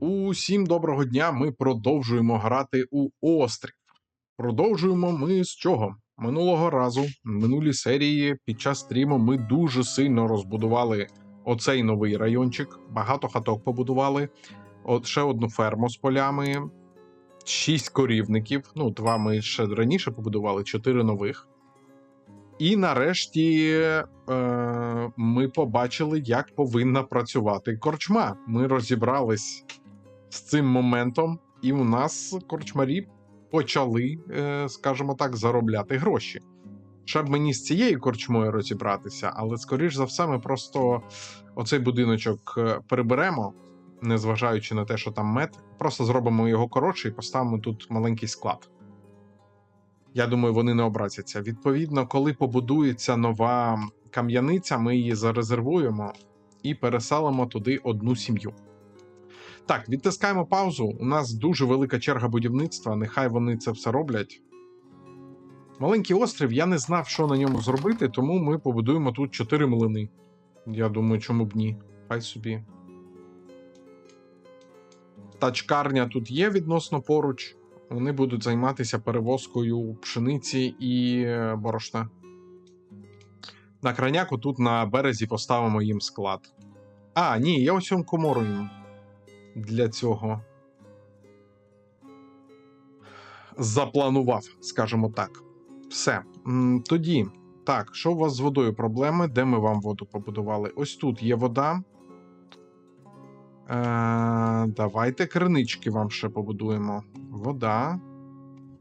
Усім доброго дня. Ми продовжуємо грати у острів. Продовжуємо ми з чого? Минулого разу, в минулій серії, під час стріму, ми дуже сильно розбудували оцей новий райончик. Багато хаток побудували. От ще одну ферму з полями, шість корівників. Ну, два ми ще раніше побудували, чотири нових. І нарешті е, ми побачили, як повинна працювати корчма. Ми розібрались з цим моментом, і у нас корчмарі почали, е, скажімо так, заробляти гроші. Щоб мені з цією корчмою розібратися, але скоріш за все, ми просто оцей будиночок е, приберемо, незважаючи на те, що там мед, просто зробимо його коротше і поставимо тут маленький склад. Я думаю, вони не образяться. Відповідно, коли побудується нова кам'яниця, ми її зарезервуємо і переселимо туди одну сім'ю. Так, відтискаємо паузу. У нас дуже велика черга будівництва. Нехай вони це все роблять. Маленький острів, я не знав, що на ньому зробити, тому ми побудуємо тут 4 млини. Я думаю, чому б ні? Хай собі. Тачкарня тут є відносно поруч. Вони будуть займатися перевозкою пшениці і е, борошна. На краняку тут на березі поставимо їм склад. А, ні, я ось комору їм для цього запланував, скажімо так. Все. Тоді, так, що у вас з водою проблеми? Де ми вам воду побудували? Ось тут є вода. Е, давайте кринички вам ще побудуємо. Вода,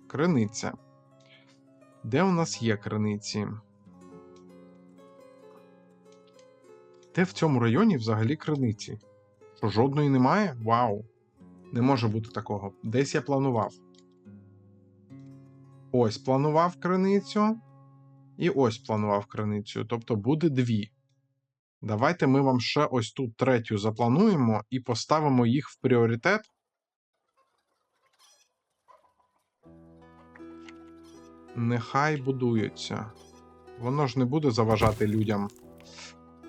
криниця. Де у нас є криниці? Де в цьому районі взагалі криниці? Жодної немає? Вау! Не може бути такого. Десь я планував. Ось планував криницю. І ось планував криницю. Тобто буде дві. Давайте ми вам ще ось тут третю заплануємо і поставимо їх в пріоритет. Нехай будуються. Воно ж не буде заважати людям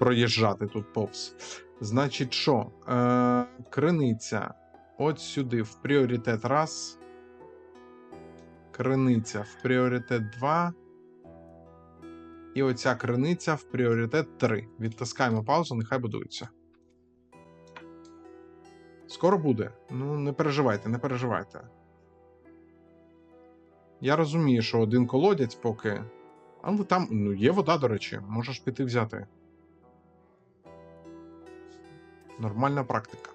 проїжджати тут повз. Значить, що? Е, Криниця. От сюди в пріоритет раз. Криниця в пріоритет 2. І оця криниця в пріоритет 3. Відтискаємо паузу, нехай будується. Скоро буде. Ну, не переживайте, не переживайте. Я розумію, що один колодязь поки. Але там ну, є вода, до речі, можеш піти взяти. Нормальна практика.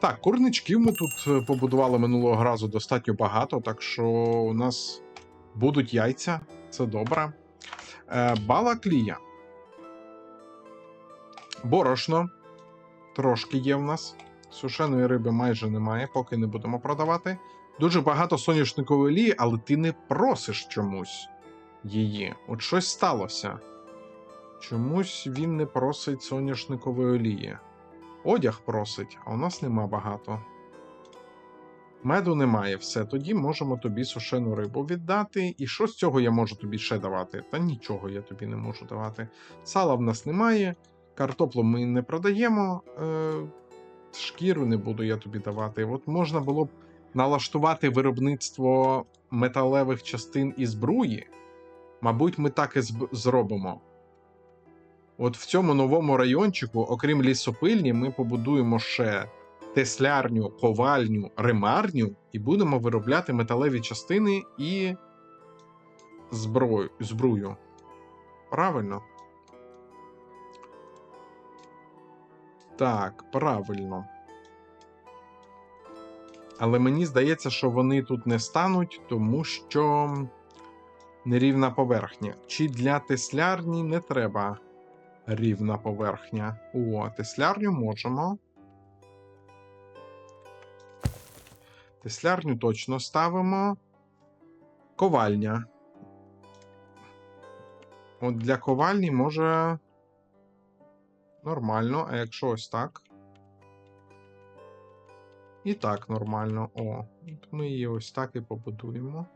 Так, курничків ми тут е, побудували минулого разу достатньо багато, так що у нас будуть яйця, це добре. Е, Балаклія. Борошно. Трошки є в нас. Сушеної риби майже немає, поки не будемо продавати. Дуже багато соняшникової олії, але ти не просиш чомусь її. От щось сталося. Чомусь він не просить соняшникової олії. Одяг просить, а у нас нема багато. Меду немає, все. Тоді можемо тобі сушену рибу віддати. І що з цього я можу тобі ще давати? Та нічого я тобі не можу давати. Сала в нас немає, картоплю ми не продаємо, е, шкіру не буду я тобі давати. От можна було б налаштувати виробництво металевих частин і збруї. Мабуть, ми так і зробимо. От в цьому новому райончику, окрім лісопильні, ми побудуємо ще теслярню, ковальню, ремарню і будемо виробляти металеві частини і зброю. збрую. Правильно? Так, правильно. Але мені здається, що вони тут не стануть, тому що нерівна поверхня. Чи для теслярні не треба рівна поверхня? О, теслярню можемо. Теслярню точно ставимо. Ковальня. От для ковальні може. Нормально, а якщо ось так. І так нормально. О, ми її ось так і побудуємо.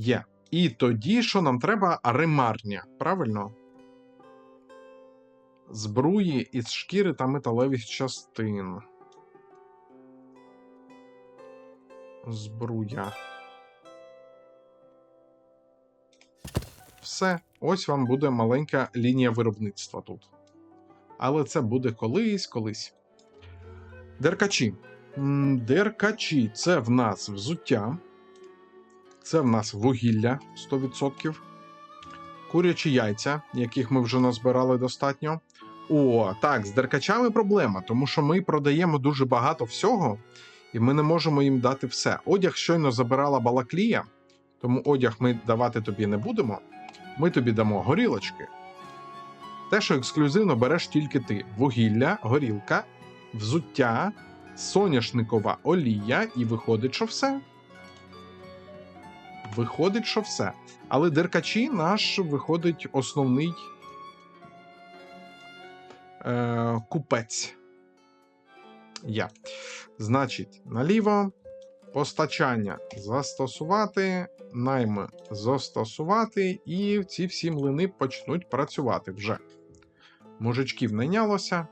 Є. І тоді, що нам треба? Ремарня, правильно? Збруї із шкіри та металевих частин. Збруя. Все. Ось вам буде маленька лінія виробництва тут. Але це буде колись, колись. Деркачі. Деркачі це в нас взуття. Це в нас вугілля 100%. Курячі яйця, яких ми вже назбирали достатньо. О, так, з деркачами проблема, тому що ми продаємо дуже багато всього, і ми не можемо їм дати все. Одяг щойно забирала балаклія, тому одяг ми давати тобі не будемо. Ми тобі дамо горілочки. Те, що ексклюзивно береш тільки ти: вугілля, горілка, взуття, соняшникова олія, і виходить, що все. Виходить, що все. Але деркачі наш виходить основний е, купець. Я. Значить, наліво постачання застосувати, найми застосувати, і ці всі млини почнуть працювати вже. Мужичків найнялося.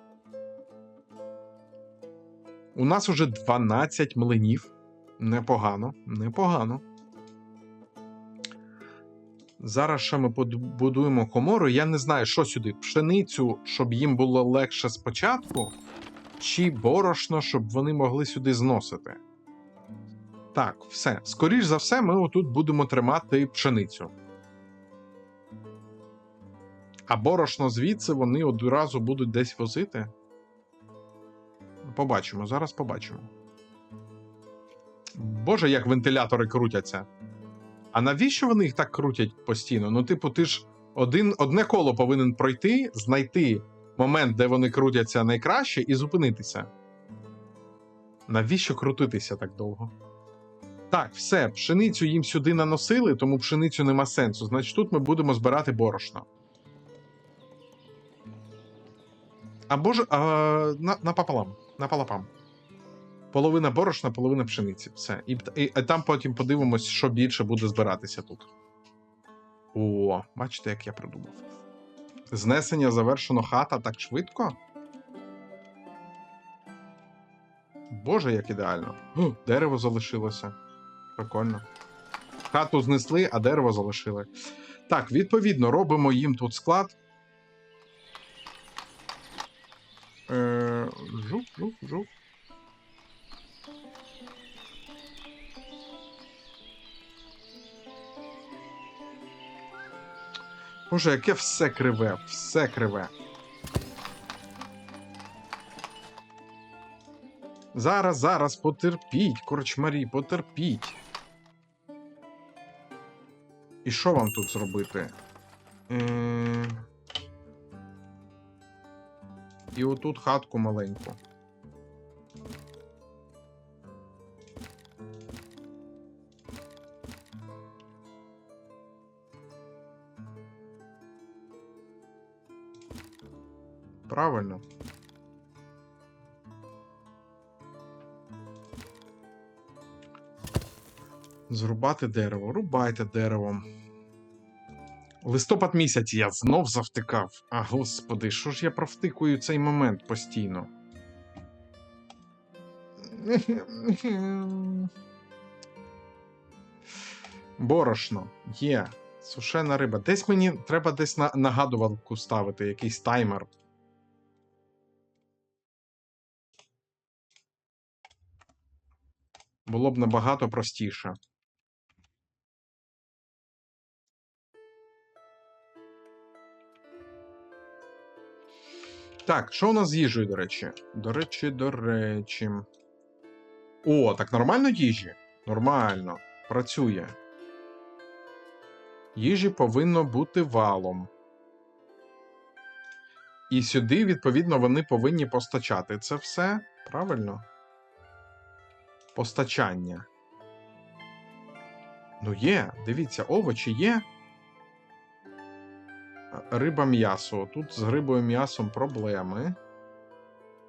У нас уже 12 млинів. Непогано, непогано. Зараз ще ми побудуємо комору. Я не знаю, що сюди. Пшеницю, щоб їм було легше спочатку, чи борошно, щоб вони могли сюди зносити. Так, все. Скоріш за все, ми отут будемо тримати пшеницю. А борошно звідси вони одразу будуть десь возити. Побачимо, зараз побачимо. Боже, як вентилятори крутяться. А навіщо вони їх так крутять постійно? Ну, типу, ти ж один, одне коло повинен пройти, знайти момент, де вони крутяться найкраще, і зупинитися. Навіщо крутитися так довго? Так, все, пшеницю їм сюди наносили, тому пшеницю нема сенсу. Значить, тут ми будемо збирати борошно. Або ж а, на, напополам. Напалапам. Половина борошна, половина пшениці. Все. І, і, і там потім подивимось, що більше буде збиратися тут. О, бачите, як я придумав. Знесення завершено хата так швидко. Боже, як ідеально. О, дерево залишилося. Прикольно. Хату знесли, а дерево залишили. Так, відповідно, робимо їм тут склад. Е, жук, жук, жук. Боже, яке все криве, все криве. Зараз, зараз, потерпіть, корчмарі, потерпіть. І що вам тут зробити? Е... І отут хатку маленьку. Правильно. Зрубати дерево. Рубайте дерево. Листопад місяць я знов завтикав. А господи, що ж я провтикую цей момент постійно? Борошно. Є. Сушена риба. Десь мені треба десь на нагадувалку ставити, якийсь таймер. Було б набагато простіше. Так, що у нас з їжею, до речі? До речі, до речі. О, так нормально їжі? Нормально. Працює. Їжі повинно бути валом. І сюди, відповідно, вони повинні постачати це все. Правильно? Постачання. Ну, є, дивіться, овочі є. Риба м'ясо. Тут з рибою м'ясом проблеми.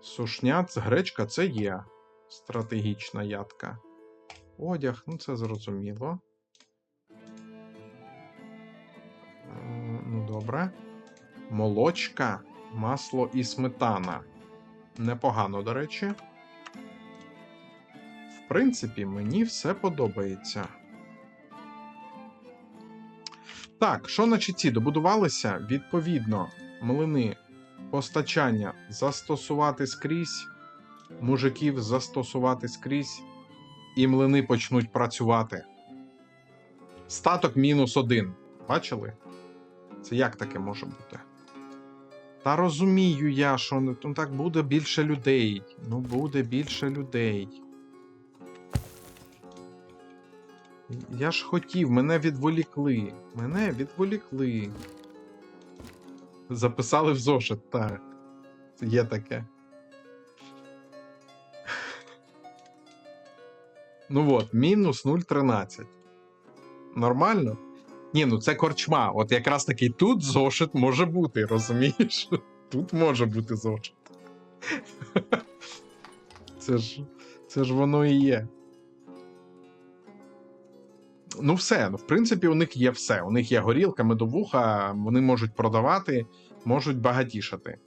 Сушняц, гречка це є стратегічна ядка. Одяг, ну це зрозуміло. Ну, добре. Молочка. масло і сметана. Непогано, до речі. Принципі, мені все подобається. Так, що на чіті добудувалися? Відповідно, млини постачання застосувати скрізь, мужиків застосувати скрізь, і млини почнуть працювати. Статок мінус один. Бачили? Це як таке може бути? Та розумію я, що ну, так буде більше людей. Ну, буде більше людей. Я ж хотів, мене відволікли. Мене відволікли. Записали в зошит, так. Є таке. Ну от, мінус 0,13. Нормально? Ні, ну це корчма. От якраз таки тут зошит може бути, розумієш? Тут може бути зошит. Це ж, це ж воно і є. Ну, все. Ну, в принципі, у них є все. У них є горілка, медовуха, вони можуть продавати, можуть багатішати.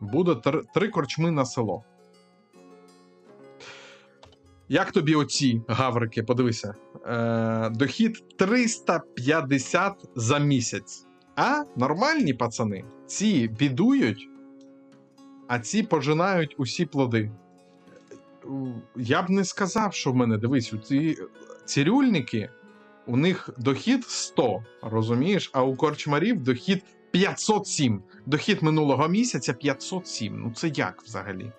Буде три, три корчми на село. Як тобі оці гаврики? Подивися. Е, дохід 350 за місяць. А нормальні пацани. Ці бідують, а ці пожинають усі плоди. Я б не сказав, що в мене дивись, ці цирюльники, у них дохід 100, розумієш, а у корчмарів дохід 507. Дохід минулого місяця 507. Ну це як взагалі?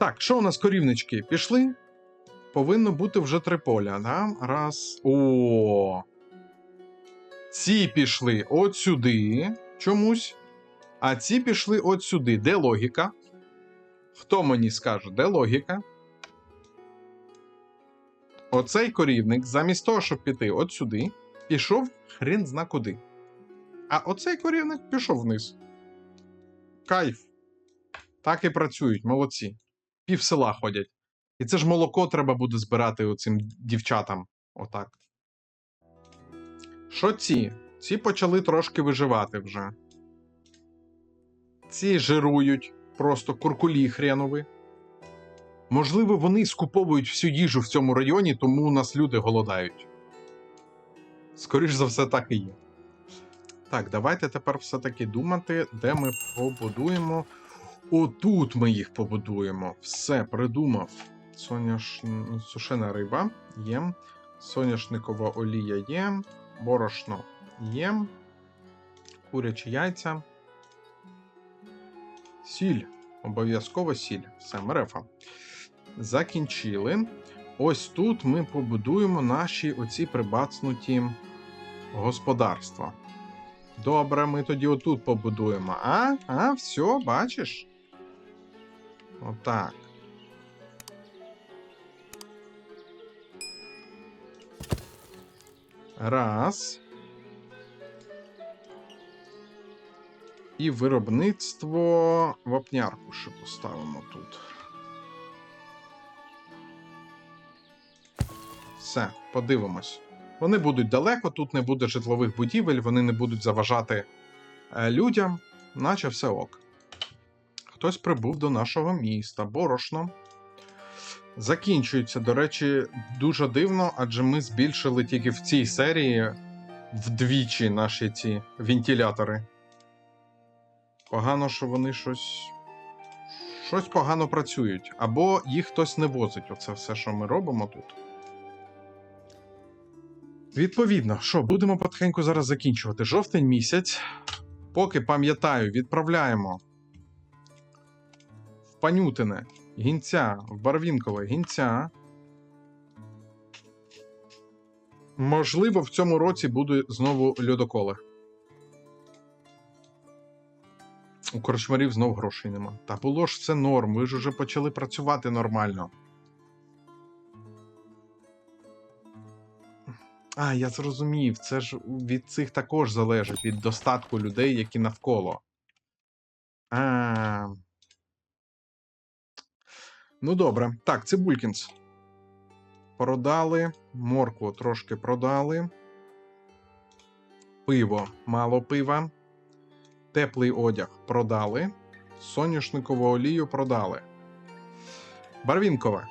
Так, що у нас корівнички? Пішли? Повинно бути вже три поля, да? Раз. О. Ці пішли от сюди чомусь. А ці пішли от сюди. Де логіка? Хто мені скаже, де логіка? Оцей корівник, замість того, щоб піти от сюди, пішов хрен зна куди. А оцей корівник пішов вниз. Кайф. Так і працюють, молодці. Пів села ходять. І це ж молоко треба буде збирати оцим дівчатам. Отак. Що ці? Ці почали трошки виживати вже. Ці жирують, просто куркулі хренові. Можливо, вони скуповують всю їжу в цьому районі, тому у нас люди голодають. Скоріш за все, так і є. Так, давайте тепер все-таки думати, де ми побудуємо. Отут ми їх побудуємо. Все, придумав. Соняш... Сушена риба є. Соняшникова олія є. Борошно є. Курячі яйця. Сіль. Обов'язково сіль. Все, мерефа. Закінчили. Ось тут ми побудуємо наші оці прибацнуті господарства. Добре, ми тоді отут побудуємо. А? А, все, бачиш? Отак. Раз. І виробництво вапнярку ще поставимо тут. Все, подивимось. Вони будуть далеко, тут не буде житлових будівель, вони не будуть заважати е, людям, наче все ок. Хтось прибув до нашого міста, борошно. Закінчується, до речі, дуже дивно, адже ми збільшили тільки в цій серії вдвічі наші ці вентилятори. Погано, що вони щось. Щось погано працюють. Або їх хтось не возить. Оце все, що ми робимо тут. Відповідно, що, будемо потихеньку зараз закінчувати. Жовтень місяць. Поки пам'ятаю, відправляємо в Панютине гінця, в Барвінкове гінця. Можливо, в цьому році буде знову льодоколе. У корчмарів знов грошей нема. Та було ж це норм, ви ж уже почали працювати нормально. А, я зрозумів, це ж від цих також залежить, від достатку людей, які навколо. А. Ну, добре. Так, Цибулькінс. Продали. Моркву трошки продали. Пиво, мало пива. Теплий одяг продали. Соняшникову олію продали. Барвінкове.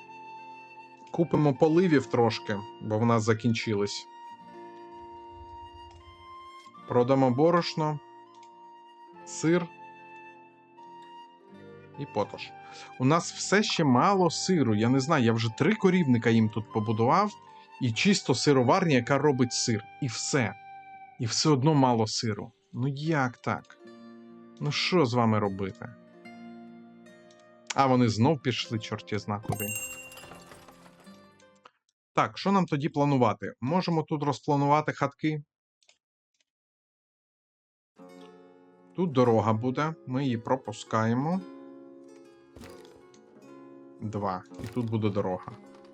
Купимо поливів трошки, бо в нас закінчились. Продамо борошно, сир і потош. У нас все ще мало сиру. Я не знаю, я вже три корівника їм тут побудував, і чисто сироварня, яка робить сир. І все. І все одно мало сиру. Ну як так? Ну що з вами робити? А вони знов пішли, чорті зна куди. Так, що нам тоді планувати? Можемо тут розпланувати хатки. Тут дорога буде, ми її пропускаємо. Два. І тут буде дорога.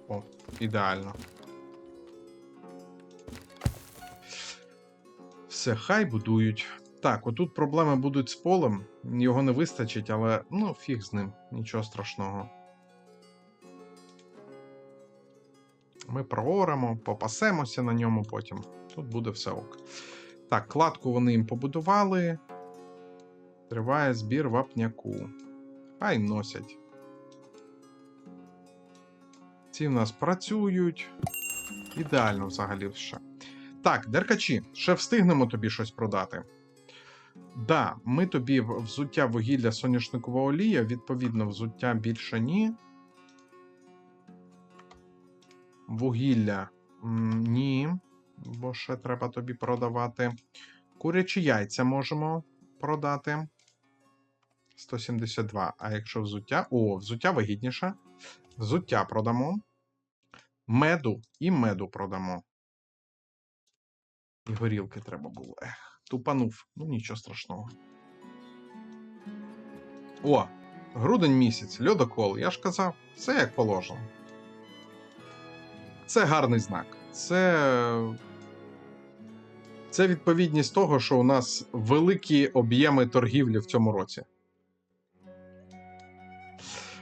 О, ідеально. Все, хай будують. Так, отут проблеми будуть з полем. Його не вистачить, але ну, фіг з ним, нічого страшного. Ми прооремо, попасемося на ньому потім. Тут буде все ок. Так, кладку вони їм побудували. Триває збір вапняку. Хай носять. Ці в нас працюють. Ідеально взагалі все. Так, деркачі, ще встигнемо тобі щось продати. Да, ми тобі взуття вугілля соняшникова олія, відповідно, взуття більше ні. Вугілля ні, бо ще треба тобі продавати. Курячі яйця можемо продати. 172. А якщо взуття. О, взуття вигідніше. Взуття продамо. Меду і меду продамо. І горілки треба було. Ех, тупанув. Ну нічого страшного. О, грудень місяць, льодокол. Я ж казав, все як положено. Це гарний знак. Це. Це відповідність того, що у нас великі об'єми торгівлі в цьому році.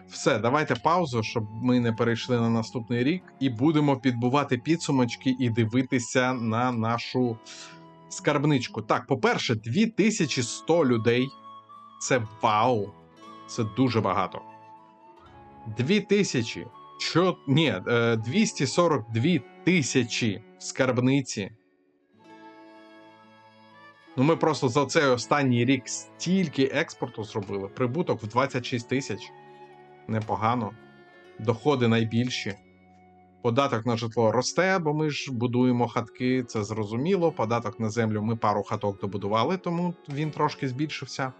Все, давайте паузу, щоб ми не перейшли на наступний рік, і будемо підбувати підсумочки і дивитися на нашу скарбничку. Так, по-перше, 2100 людей. Це вау! Це дуже багато. 2000. Чо... Ні, е, 242 тисячі в скарбниці. Ну, ми просто за цей останній рік стільки експорту зробили. Прибуток в 26 тисяч. Непогано. Доходи найбільші. Податок на житло росте, бо ми ж будуємо хатки, це зрозуміло. Податок на землю ми пару хаток добудували, тому він трошки збільшився.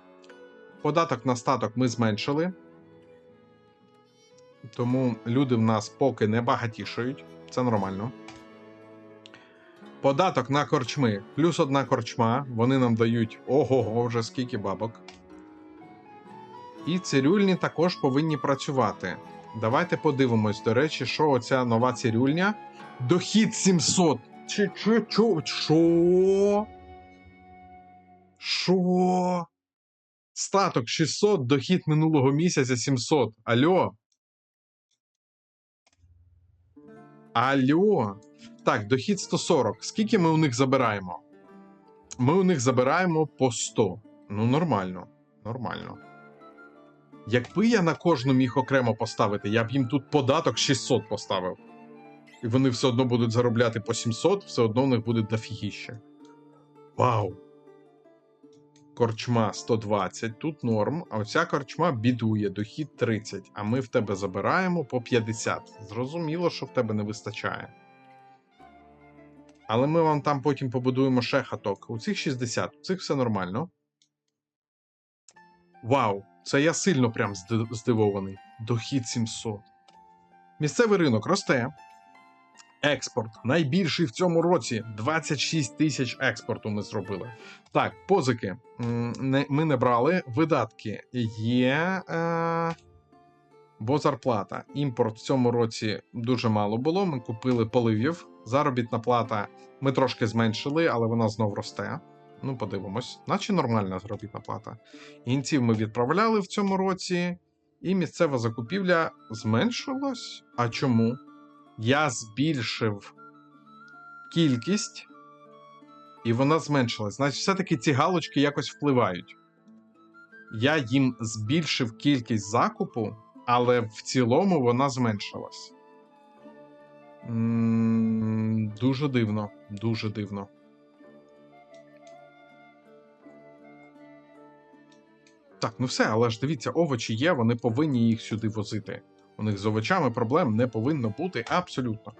Податок на статок ми зменшили. Тому люди в нас поки не багатішають. Це нормально. Податок на корчми. Плюс одна корчма. Вони нам дають ого-го, вже скільки бабок. І цирюльні також повинні працювати. Давайте подивимось, до речі, що оця нова цирюльня. Дохід 700. Чи чи чо? Що? Що? Статок 600, дохід минулого місяця 700. Алло. Алло. Так, дохід 140. Скільки ми у них забираємо? Ми у них забираємо по 100. Ну, нормально. Нормально. Якби я на кожну міг окремо поставити, я б їм тут податок 600 поставив. І вони все одно будуть заробляти по 700, все одно в них буде дофігіще. Вау! Корчма 120, тут норм, а оця корчма бідує, дохід 30, а ми в тебе забираємо по 50. Зрозуміло, що в тебе не вистачає. Але ми вам там потім побудуємо ще хаток. У цих 60, у цих все нормально. Вау! Це я сильно прям здивований. Дохід 700. Місцевий ринок росте. Експорт найбільший в цьому році 26 тисяч експорту ми зробили. Так, позики ми не брали. Видатки є. Е, бо зарплата. Імпорт в цьому році дуже мало було. Ми купили поливів. Заробітна плата ми трошки зменшили, але вона знов росте. Ну, подивимось, наче нормальна заробітна плата. Інців ми відправляли в цьому році, і місцева закупівля зменшилась. А чому? Я збільшив кількість, і вона зменшилась. Значить, все-таки ці галочки якось впливають. Я їм збільшив кількість закупу, але в цілому вона зменшилась. М, Дуже дивно, дуже дивно. Так, ну все, але ж дивіться, овочі є, вони повинні їх сюди возити. У них з овочами проблем не повинно бути абсолютно.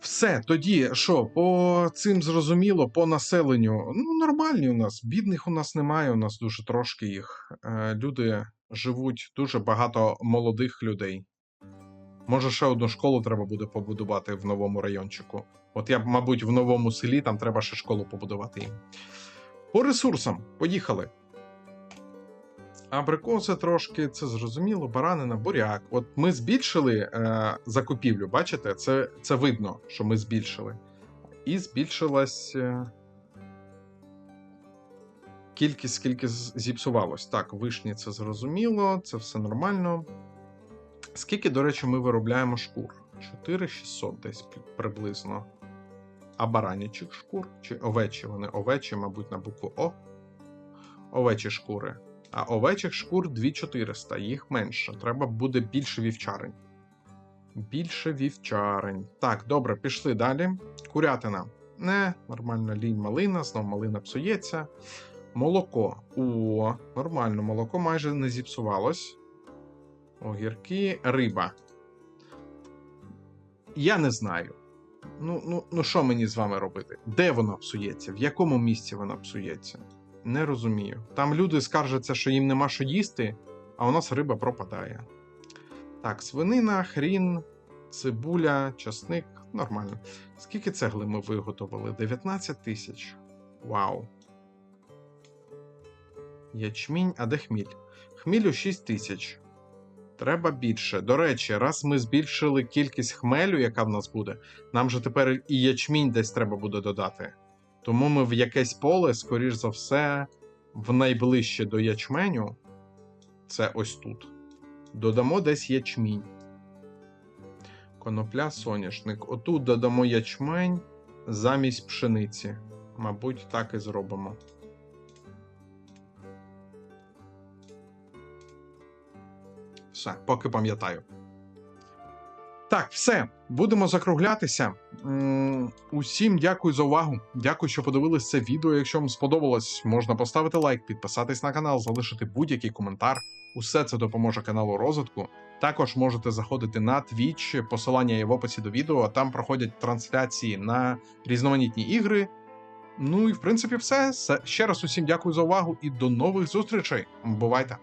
Все, тоді що, по цим зрозуміло, по населенню. Ну, нормальні у нас. Бідних у нас немає, у нас дуже трошки їх. Е, люди живуть дуже багато молодих людей. Може, ще одну школу треба буде побудувати в новому райончику. От я, мабуть, в новому селі там треба ще школу побудувати їм. По ресурсам, поїхали. Абрикоси трошки, це зрозуміло, баранина, буряк. От ми збільшили е, закупівлю, бачите? Це, це видно, що ми збільшили. І збільшилась е, кількість, скільки зіпсувалось. Так, вишні це зрозуміло, це все нормально. Скільки, до речі, ми виробляємо шкур? 4600 десь приблизно. А баранячих шкур? Чи овечі? Вони овечі, мабуть, на букву О. Овечі шкури. А овечих шкур 2400, їх менше. Треба буде більше вівчарень. Більше вівчарень. Так, добре, пішли далі. Курятина. Не, нормально, лінь малина, знов малина псується. Молоко. О, нормально, молоко майже не зіпсувалось. Огірки, риба. Я не знаю. Ну, ну, ну що мені з вами робити? Де воно псується? В якому місці воно псується? Не розумію. Там люди скаржаться, що їм нема що їсти, а у нас риба пропадає. Так, свинина, хрін, цибуля, часник. Нормально. Скільки цегли ми виготовили? 19 тисяч. Вау. Ячмінь, а де хміль? Хмілю 6 тисяч. Треба більше. До речі, раз ми збільшили кількість хмелю, яка в нас буде, нам же тепер і ячмінь десь треба буде додати. Тому ми в якесь поле, скоріш за все, в найближче до ячменю, це ось тут. Додамо десь ячмінь. Конопля, соняшник. Отут додамо ячмень замість пшениці. Мабуть, так і зробимо. Все, поки пам'ятаю. Так, все, будемо закруглятися. Усім дякую за увагу. Дякую, що подивились це відео. Якщо вам сподобалось, можна поставити лайк, підписатись на канал, залишити будь-який коментар. Усе це допоможе каналу розвитку. Також можете заходити на Twitch, посилання є в описі до відео. Там проходять трансляції на різноманітні ігри. Ну і в принципі. Все- Ще раз усім дякую за увагу і до нових зустрічей. Бувайте!